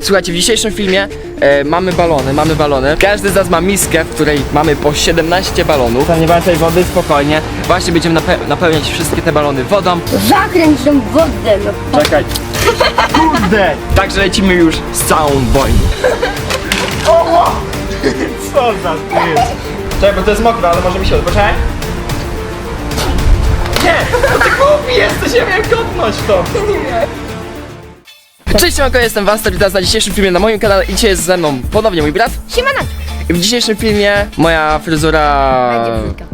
Słuchajcie, w dzisiejszym filmie e, mamy balony, mamy balony. Każdy z nas ma miskę, w której mamy po 17 balonów. Tam nie więcej wody, spokojnie. Właśnie będziemy nape- napełniać wszystkie te balony wodą. Zakręć tą wodę, no. Czekaj. Kurde! Także lecimy już z całą wojną. Co za ty? Czekaj, bo to jest mokre, ale może mi się odpoczekaj. Nie! No ty głupi jesteś, ja miałem kopnąć to. Cześć, siemanko, jestem Waster, witam was na dzisiejszym filmie na moim kanale i dzisiaj jest ze mną ponownie mój brat. Siemano. I w dzisiejszym filmie moja fryzura Będzie brzydka.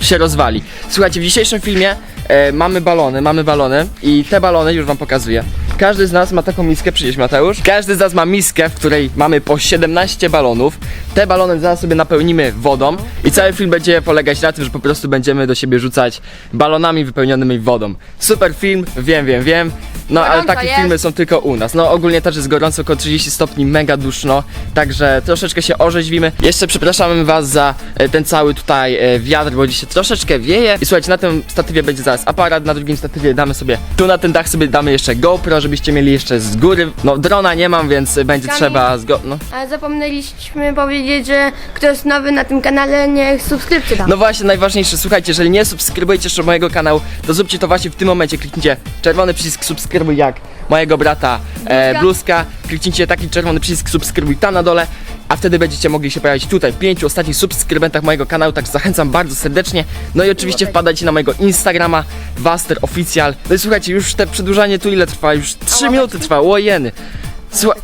się rozwali. Słuchajcie, w dzisiejszym filmie e, mamy balony, mamy balony i te balony już wam pokazuję. Każdy z nas ma taką miskę, przyjdź Mateusz. Każdy z nas ma miskę, w której mamy po 17 balonów. Te balony zaraz sobie napełnimy wodą i cały film będzie polegać na tym, że po prostu będziemy do siebie rzucać balonami wypełnionymi wodą. Super film, wiem, wiem, wiem. No ale Gorąco takie jest. filmy są tylko u nas. No ogólnie też jest gorąco, około 30 stopni, mega duszno, także troszeczkę się orzeźwimy. Jeszcze przepraszamy was za e, ten cały tutaj e, wiatr, bo dzisiaj troszeczkę wieje. I słuchajcie, na tym statywie będzie zaraz aparat, na drugim statywie damy sobie, tu na ten dach sobie damy jeszcze GoPro, żebyście mieli jeszcze z góry. No drona nie mam, więc będzie Kamil. trzeba z go... No. Ale zapomnieliśmy powiedzieć, że kto jest nowy na tym kanale, niech subskrypcję da. No właśnie, najważniejsze, słuchajcie, jeżeli nie subskrybujecie jeszcze mojego kanału, to zróbcie to właśnie w tym momencie, kliknijcie czerwony przycisk subskrybuj jak mojego brata e, Bluzka. Kliknijcie taki czerwony przycisk subskrybuj tam na dole, a wtedy będziecie mogli się pojawić tutaj w pięciu ostatnich subskrybentach mojego kanału, tak zachęcam bardzo serdecznie. No i oczywiście wpadajcie na mojego Instagrama, Waster Official. No i słuchajcie, już te przedłużanie tu ile trwa? Już 3 minuty trwa, łojeny. Słuchaj...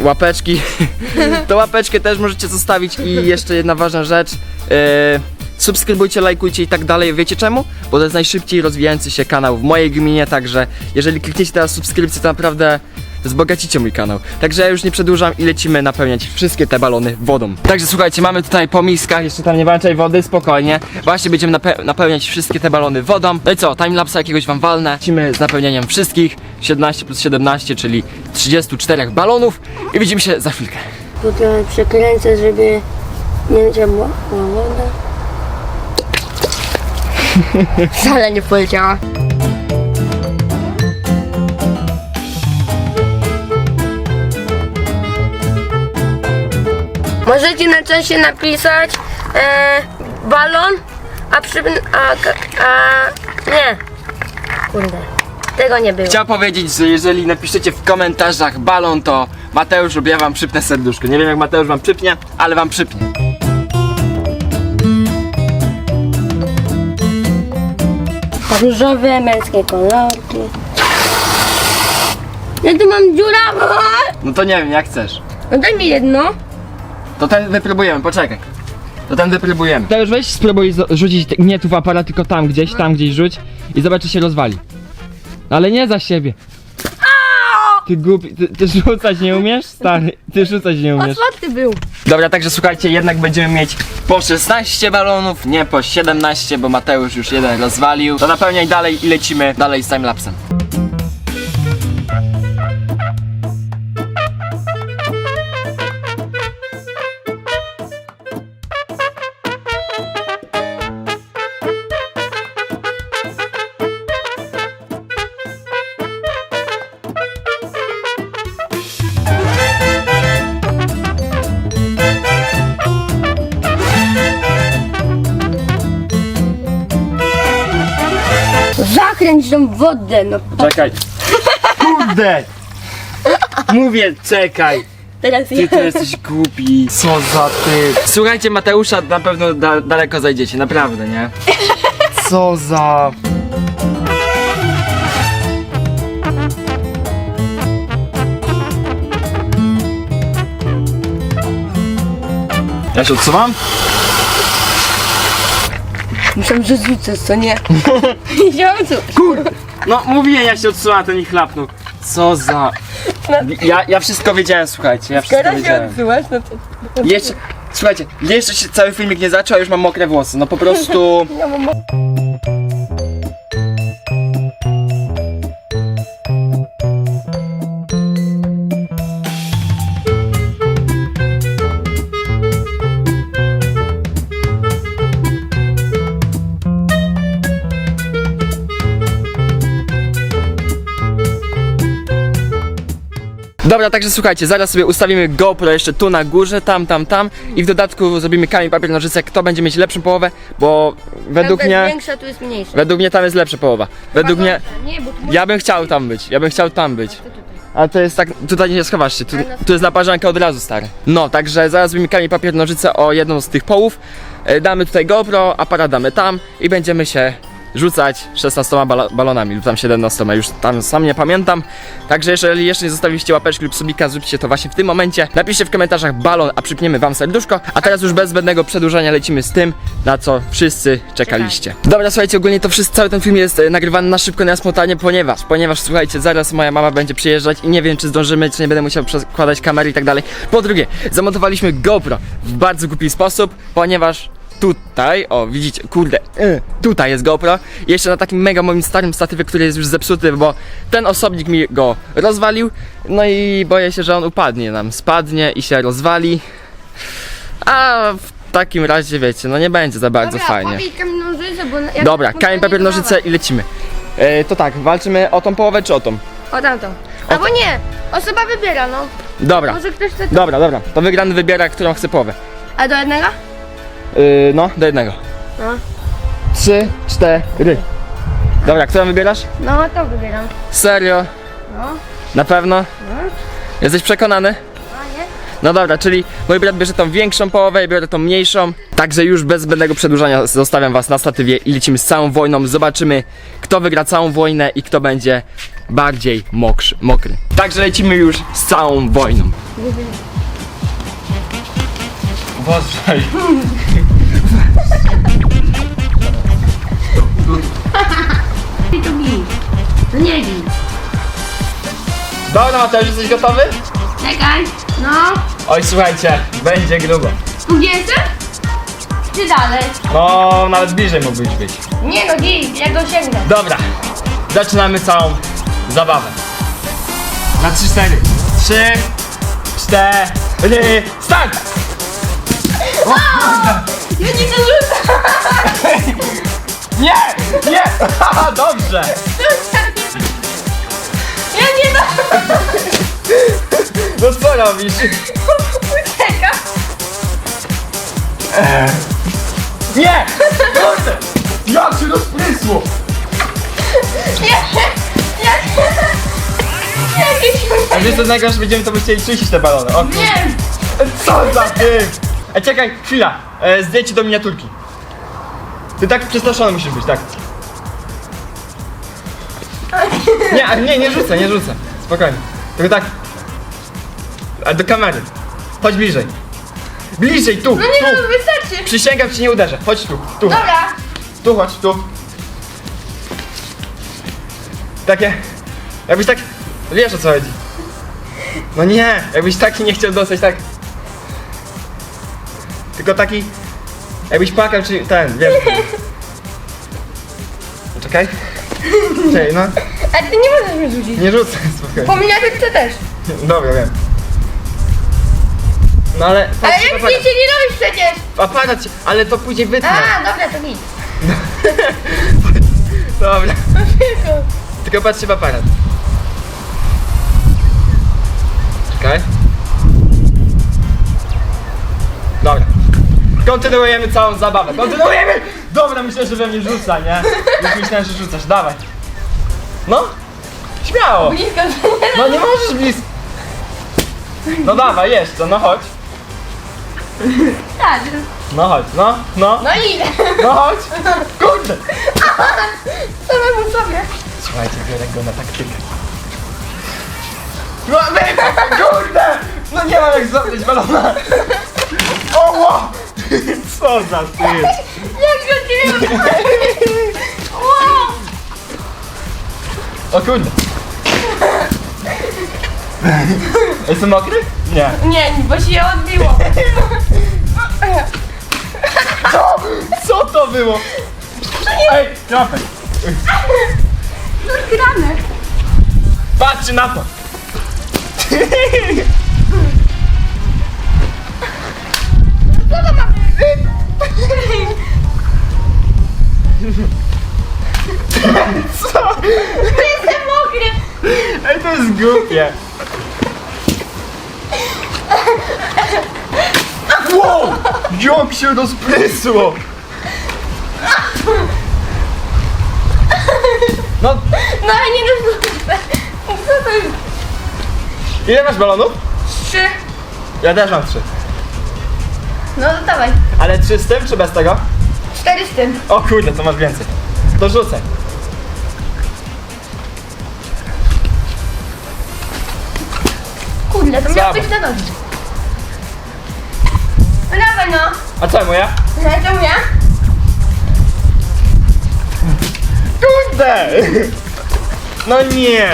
Łapeczki. to łapeczkę też możecie zostawić i jeszcze jedna ważna rzecz. E, subskrybujcie, lajkujcie i tak dalej. Wiecie czemu? Bo to jest najszybciej rozwijający się kanał w mojej gminie, także jeżeli klikniecie teraz subskrypcję, to naprawdę wzbogacicie mój kanał. Także ja już nie przedłużam i lecimy napełniać wszystkie te balony wodą. Także słuchajcie, mamy tutaj po miskach, jeszcze tam nie włączaj wody, spokojnie. Właśnie będziemy nape napełniać wszystkie te balony wodą. No i co, timelapsa jakiegoś wam walnę. Lecimy z napełnianiem wszystkich. 17 plus 17, czyli 34 balonów i widzimy się za chwilkę. Trochę przekręcę, żeby nie trzeba była woda. Wcale nie poleciała. Możecie na czasie napisać e, balon, a przy... A, a, nie. Kurde. Tego nie było. Chciałem powiedzieć, że jeżeli napiszecie w komentarzach balon, to Mateusz lub ja wam przypnę serduszko. Nie wiem jak Mateusz wam przypnie, ale wam przypnie. Różowe, męskie kolorki. Ja tu mam dziurawą. No to nie wiem, jak chcesz. No daj mi jedno. To ten wypróbujemy, poczekaj. To ten wypróbujemy. To już weź spróbuj rzucić nie tu w aparat, tylko tam gdzieś, tam gdzieś rzuć i zobacz czy się rozwali. Ale nie za siebie. Ty głupi, ty, ty rzucać nie umiesz? Stary, ty rzucać nie umiesz. Otwarty był. Dobra, także słuchajcie, jednak będziemy mieć po 16 balonów, nie po 17, bo Mateusz już jeden rozwalił. To napełniaj dalej i lecimy dalej z timelapsem. Wodę, no. Czekaj. Kurde! Mówię, czekaj. Teraz Ty to jesteś głupi. Co za ty. Słuchajcie, Mateusza na pewno da daleko zajdziecie, naprawdę, nie? Co za... Ja się odsuwam? Muszę że rzucę, co nie? Ziomcu. No mówię, ja się odsuwam, to nie chlapnął. Co za... Ja, ja wszystko wiedziałem, słuchajcie, ja wszystko Teraz się wiedziałem. odsyłasz, no to... Jeszcze, słuchajcie, jeszcze się cały filmik nie zaczął, a już mam mokre włosy. No po prostu. Ja mam... Dobra, także słuchajcie, zaraz sobie ustawimy GoPro jeszcze tu na górze, tam, tam, tam i w dodatku zrobimy kamień, papier, nożyce, kto będzie mieć lepszą połowę, bo według Tam jest mnie, większa, tu jest mniejsza. według mnie tam jest lepsza połowa. Według mnie, Nie, bo tu ja bym chciał tam być, ja bym chciał tam być. A to jest tak, tutaj nie schowasz się, tu, no tu jest naparzanka od razu, stary. No, także zaraz zrobimy kamień, papier, nożyce o jedną z tych połów, e, damy tutaj GoPro, aparat damy tam i będziemy się rzucać 16 balo- balonami lub tam 17, już tam sam nie pamiętam. Także jeżeli jeszcze nie zostawiliście łapeczki lub subika, zróbcie to właśnie w tym momencie. Napiszcie w komentarzach balon, a przypniemy wam serduszko. A teraz już bez zbędnego przedłużania lecimy z tym, na co wszyscy czekaliście. Dobra, słuchajcie, ogólnie to wszystko, cały ten film jest e, nagrywany na szybko, na spontanie, ponieważ, ponieważ słuchajcie, zaraz moja mama będzie przyjeżdżać i nie wiem, czy zdążymy, czy nie będę musiał przekładać kamery i tak dalej. Po drugie, zamontowaliśmy GoPro w bardzo głupi sposób, ponieważ tutaj, o widzicie, kurde, y, tutaj jest GoPro. Jeszcze na takim mega moim starym statywie, który jest już zepsuty, bo ten osobnik mi go rozwalił. No i boję się, że on upadnie nam, spadnie i się rozwali. A w takim razie wiecie, no nie będzie za bardzo Dobra, fajnie. powiedz kamień nożyce, bo... jak- Dobra, kamień, papier, nożyce i lecimy. E, to tak, walczymy o tą połowę czy o tą? O tamtą. Albo nie, osoba wybiera, no. Dobra, Może ktoś chce... dobra, dobra. To wygrany wybiera, którą chce połowę. A do jednego? Yy, no, do jednego. No. Trzy, cztery. Dobra, którą wybierasz? No, to wybieram. Serio? No. Na pewno? No. Jesteś przekonany? A nie? No dobra, czyli mój brat bierze tą większą połowę, ja biorę tą mniejszą. Także już bez zbędnego przedłużania zostawiam was na statywie i lecimy z całą wojną. Zobaczymy, kto wygra całą wojnę i kto będzie bardziej mokrzy, mokry. Także lecimy już z całą wojną. Uważaj. I to bij. No nie bij. Dobra, Mateusz, jesteś gotowy? Czekaj. No. Oj, słuchajcie, będzie grubo. Tu gdzie jestem? Czy dalej? No, nawet bliżej mógłbyś być. Nie no, bij, ja go sięgnę. Dobra, zaczynamy całą zabawę. Na 3, 4. 3, 4, start! Ja nie dorzucam. Nie! Nie! Haha, dobrze! Ja nie do... No co robisz? Uciekam. Nie! Kurde! Jak się rozprysło! Nie, ja Jakieś... A wiesz co najgorsze, będziemy to chcieli czyścić te balony. O, Nie. co za tym? E, czekaj, chwila. E, zdjęcie do miniaturki. Ty tak przestraszony musisz być, tak. Nie, a nie, nie rzucę, nie rzucę. Spokojnie. Tylko tak. A do kamery. Chodź bliżej. Bliżej, tu, No nie tu. no, wystarczy. Przysięgam, ci nie uderzę. Chodź tu, tu. Dobra. Tu chodź, tu. Takie. Jakbyś tak. Wiesz o co chodzi. No nie, jakbyś taki nie chciał dostać tak. Tylko taki. Jakbyś płakał, czy ten, wiesz. Czekaj. Czekaj, no. A ty nie możesz mnie rzucić. Nie rzucę, spokojnie. Po miniaturce też. Dobra, wiem. No ale. Ale patrz, jak aparat, zdjęcie nie robisz przecież. aparat, się- ale to później wytnę. A, dobra, to nic. Dobra. Tylko. Tylko patrzcie w aparat. Kontynuujemy całą zabawę. Kontynuujemy! Dobra, myślę, że we mnie rzuca, nie? Już myślałem, że rzucasz. Dawaj. No. Śmiało. Blisko, No nie możesz blisko. No dawaj, jeszcze, no chodź. tak. No chodź, no, no, No i no chodź. Kurde. Samemu sobie. Słuchajcie, biorę go na taktykę. No, wy- kurde! No nie mam jak złapać balona. Oło! Co za ty? Jak ciebie Wow. O kurde. Jestem mokry? Nie. Nie, bo się je odbiło. Co? To było? Ej, klapek. Grane. Patrzcie na to. To? Co? Jestem mokry. Ej, to jest głupie. Wow! Jak się rozprysło! No, No ale nie no, co to jest? ile masz balonów? Trzy. Ja też mam trzy. No to dawaj. Ale trzy z tym, czy bez tego? Cztery z tym. O kurde, to masz więcej. To rzucę. Kurde, to Słabo. miał być na nogi. No dawaj no. A co moja? Ja to mówię? Kurde! No nie!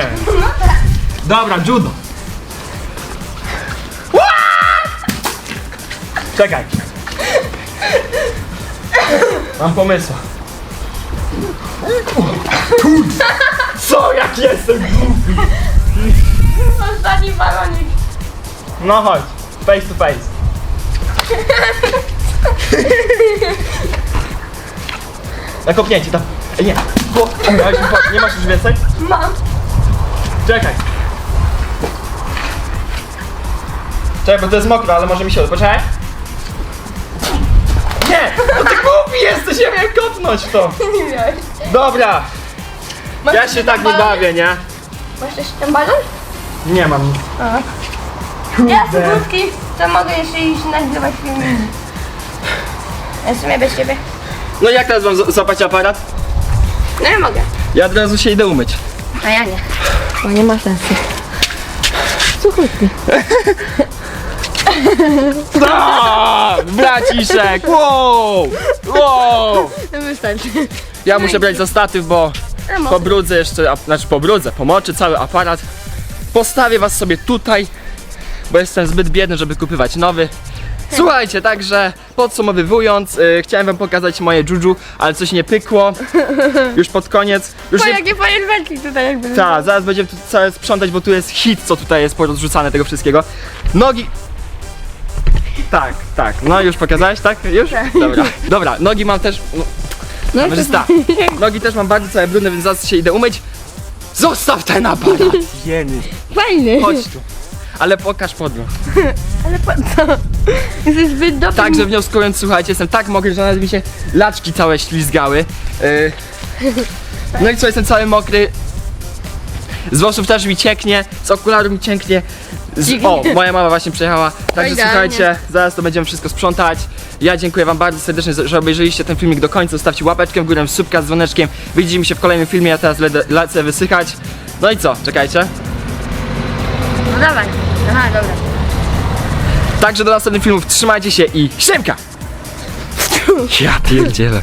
Dobra, judo. Czekaj. Mam pomysł. Kurde! Co, jak jestem głupi? Ostatni balonik. No chodź, face to face. Na kopnięcie, tam. Ej, nie. Bo, nie masz już więcej? Mam. Czekaj. Czekaj, bo to jest mokro, ale może mi się uda. Poczekaj. Jesteś, ja miałem kopnąć w to. Nie miałeś. Dobra, Masz ja jeszcze się tak ten nie balon? bawię, nie? Masz jeszcze ten balon? Nie mam nic. Ja z krótki, to mogę jeszcze iść nagrywać filmiki. Ja w sumie bez ciebie. No jak teraz mam z- złapać aparat? No ja mogę. Ja od razu się idę umyć. A ja nie. Bo nie ma sensu. Co krótki? A, braciszek! Wow! Wow! Wystarczy. Ja muszę brać za statyw, bo pobrudzę jeszcze, a, znaczy pobrudzę, pomoczę cały aparat. Postawię was sobie tutaj, bo jestem zbyt biedny, żeby kupywać nowy. Słuchajcie, także podsumowując, y, chciałem wam pokazać moje juju, ale coś nie pykło. Już pod koniec. Już O, nie... jakie fajerwerki tutaj jakby. Tak, zaraz będziemy tu całe sprzątać, bo tu jest hit, co tutaj jest porozrzucane tego wszystkiego. Nogi... Tak, tak, no już pokazałeś, tak? Już? Dobra, dobra, nogi mam też... No, No, Kamerzysta. Nogi też mam bardzo całe brudne, więc zaraz się idę umyć. Zostaw ten aparat! Jeny. Fajny. Chodź tu. Ale pokaż podróż. Ale po co? Jesteś zbyt dobry. Także wnioskując, słuchajcie, jestem tak mokry, że nawet mi się laczki całe ślizgały. Yy. No i co, jestem cały mokry. Z włosów też mi cieknie, z okularów mi cieknie. Z... O, moja mama właśnie przyjechała. Także Idealnie. słuchajcie, zaraz to będziemy wszystko sprzątać. Ja dziękuję wam bardzo serdecznie, że obejrzeliście ten filmik do końca. Zostawcie łapeczkę w górę, subka z dzwoneczkiem. Widzimy się w kolejnym filmie, ja teraz lecę, lecę wysychać. No i co, czekajcie. No dawaj. Aha, dobra. Także do następnych filmów trzymajcie się i siemka! Ja pierdzielę.